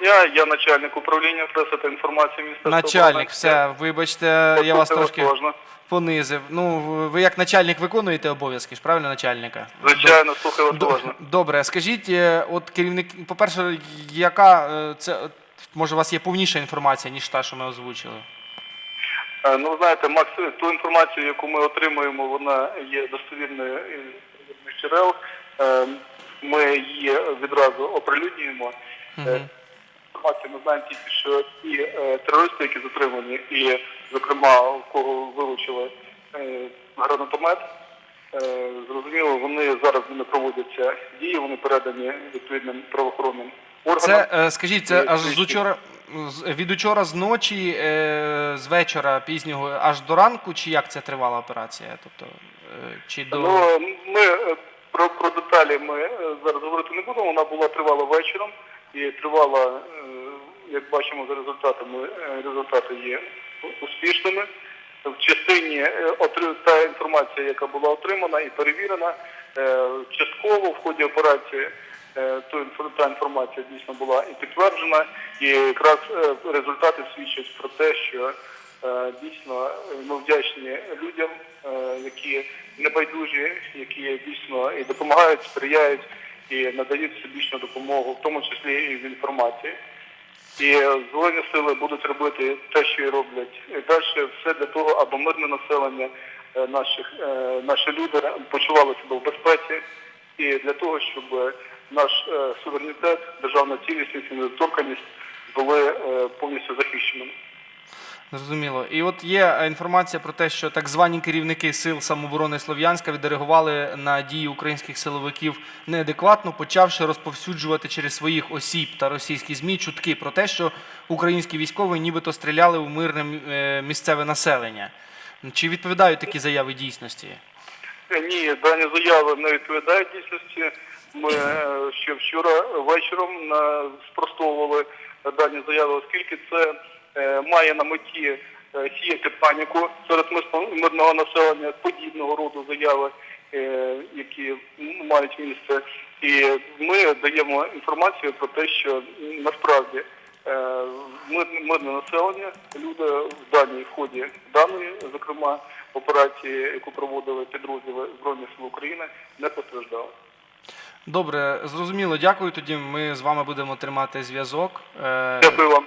дня. Я начальник управління преси та інформації міністерства. Начальник, все, вибачте, я вас трошки понизив. Ну, ви як начальник виконуєте обов'язки ж, правильно, начальника? Звичайно, слухаю вас уважно. Добре, скажіть, е, от керівник, по-перше, яка е, це може у вас є повніша інформація, ніж та, що ми озвучили? Е, Ну, знаєте, Макс, ту інформацію, яку ми отримуємо, вона є достовірною із джерел. Ми її відразу оприлюднюємо. Е, Інформацію ми знаємо тільки, що ті е, терористи, які затримані, і, зокрема, у кого вилучили е, гранатомет, е, зрозуміло, вони зараз не проводяться дії, вони передані відповідним правоохоронним органам. Це, е, скажіть, це Е, аж з учора, з- від учора з ночі, е, з вечора пізнього, аж до ранку, чи як це тривала операція? Тобто, е, чи до... Ну, ми е, про, про деталі ми е, зараз говорити не будемо. Вона була тривала вечором і тривала, е, як бачимо за результатами, е, результати є успішними. В частині е, та інформація, яка була отримана і перевірена, частково в ході операції та інформація дійсно була і підтверджена, і якраз результати свідчать про те, що дійсно ми вдячні людям, які небайдужі, які дійсно і допомагають, сприяють і надають всебічну допомогу, в тому числі і в інформації. І Збройні сили будуть робити те, що і роблять. І далі все для того, аби мирне населення, е, наших, е, наші люди почували себе в безпеці, і для того, щоб наш е, суверенітет, державна цілісність і недоторканність були повністю захищеними. Зрозуміло. І от є е, інформація про те, що так звані керівники сил самооборони Слов'янська відреагували на дії українських силовиків неадекватно, почавши розповсюджувати через своїх осіб та російські змі чутки про те, що українські військові нібито стріляли у мирне е, місцеве населення. Чи відповідають такі заяви дійсності? Е, Ні, дані заяви не відповідають дійсності. Ми ще вчора вечором спростовували дані заяви, оскільки це має на меті е, сіяти паніку серед мирного населення подібного роду заяви, е, які мають місце. І ми даємо інформацію про те, що насправді е, мирне населення, люди в даній в ході даної, зокрема операції, яку проводили підрозділи Збройних сил України, не постраждали. Добре, зрозуміло, дякую. Тоді ми з вами будемо тримати зв'язок. Е, Дякую вам.